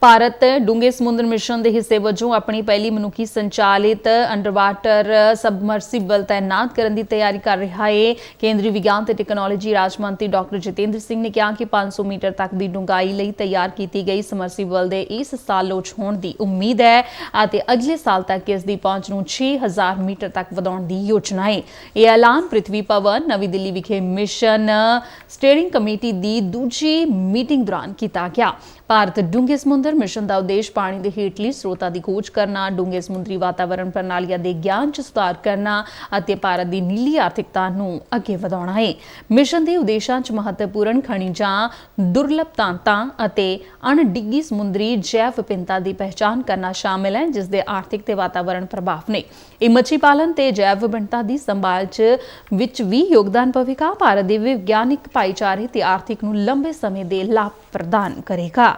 ਭਾਰਤ ਡੂੰਘੇ ਸਮੁੰਦਰ ਮਿਸ਼ਨ ਦੇ ਹਿੱਸੇ ਵਜੋਂ ਆਪਣੀ ਪਹਿਲੀ ਮਨੁੱਖੀ ਸੰਚਾਲਿਤ ਅੰਡਰਵਾਟਰ ਸਬਮਰਸੀਬਲ ਤਾਇਨਾਤ ਕਰਨ ਦੀ ਤਿਆਰੀ ਕਰ ਰਿਹਾ ਹੈ। ਕੇਂਦਰੀ ਵਿਗਿਆਨ ਤੇ ਟੈਕਨੋਲੋਜੀ ਰਾਜ ਮੰਤਰੀ ਡਾਕਟਰ ਜਤਿੰਦਰ ਸਿੰਘ ਨੇ ਕਿਹਾ ਕਿ 500 ਮੀਟਰ ਤੱਕ ਦੀ ਡੂੰਘਾਈ ਲਈ ਤਿਆਰ ਕੀਤੀ ਗਈ ਸਮਰਸੀਬਲ ਦੇ ਇਸ ਸਾਲ ਲਾਂਚ ਹੋਣ ਦੀ ਉਮੀਦ ਹੈ ਅਤੇ ਅਗਲੇ ਸਾਲ ਤੱਕ ਇਸ ਦੀ ਪਹੁੰਚ ਨੂੰ 6000 ਮੀਟਰ ਤੱਕ ਵਧਾਉਣ ਦੀ ਯੋਜਨਾ ਹੈ। ਇਹ ਐਲਾਨ ਪ੍ਰਿਥਵੀ ਭਵਨ ਨਵੀਂ ਦਿੱਲੀ ਵਿਖੇ ਮਿਸ਼ਨ ਸਟੀਅਰਿੰਗ ਕਮੇਟੀ ਦੀ ਦੂਜੀ ਮੀਟਿੰਗ ਦੌਰਾਨ ਕੀਤਾ ਗਿਆ। ਭਾਰਤ ਡੂੰਘੇ ਸਮੁੰਦਰ ਮਿਸ਼ਨ ਦਾ ਉਦੇਸ਼ ਪਾਣੀ ਦੇ ਹੇਠਲੀ ਸਰੋਤਾਂ ਦੀ ਖੋਜ ਕਰਨਾ, ਡੂੰਘੇ ਸਮੁੰਦਰੀ ਵਾਤਾਵਰਣ ਪ੍ਰਣਾਲੀਆਂ ਦੇ ਗਿਆਨ 'ਚ ਸੁਧਾਰ ਕਰਨਾ ਅਤੇ ਭਾਰਤ ਦੀ ਨੀਲੀ ਆਰਥਿਕਤਾ ਨੂੰ ਅੱਗੇ ਵਧਾਉਣਾ ਹੈ। ਮਿਸ਼ਨ ਦੇ ਉਦੇਸ਼ਾਂ 'ਚ ਮਹੱਤਵਪੂਰਨ ਖਣਿਜਾਂ, ਦੁਰਲੱਭ ਤਾਂਤਾਂ ਅਤੇ ਅਣਡਿੱਗੀ ਸਮੁੰਦਰੀ ਜੈਵ ਵਿਭਿੰਨਤਾ ਦੀ ਪਹਿਚਾਣ ਕਰਨਾ ਸ਼ਾਮਿਲ ਹੈ, ਜਿਸ ਦੇ ਆਰਥਿਕ ਤੇ ਵਾਤਾਵਰਣ ਪ੍ਰਭਾਵ ਨੇ। ਇਹ ਮੱਛੀ ਪਾਲਣ ਤੇ ਜੈਵ ਵਿਭਿੰਨਤਾ ਦੀ ਸੰਭਾਲ 'ਚ ਵਿੱਚ ਵੀ ਯੋਗਦਾਨ ਪਵੇਗਾ। ਭਾਰਤ ਦੇ ਵਿਗਿਆਨਿਕ ਭਾਈਚਾਰੇ ਤੇ ਆਰਥਿਕ ਨੂੰ ਲੰਬੇ ਸਮੇਂ ਦੇ ਲਾਭ ਪ੍ਰਦਾਨ ਕਰੇਗਾ।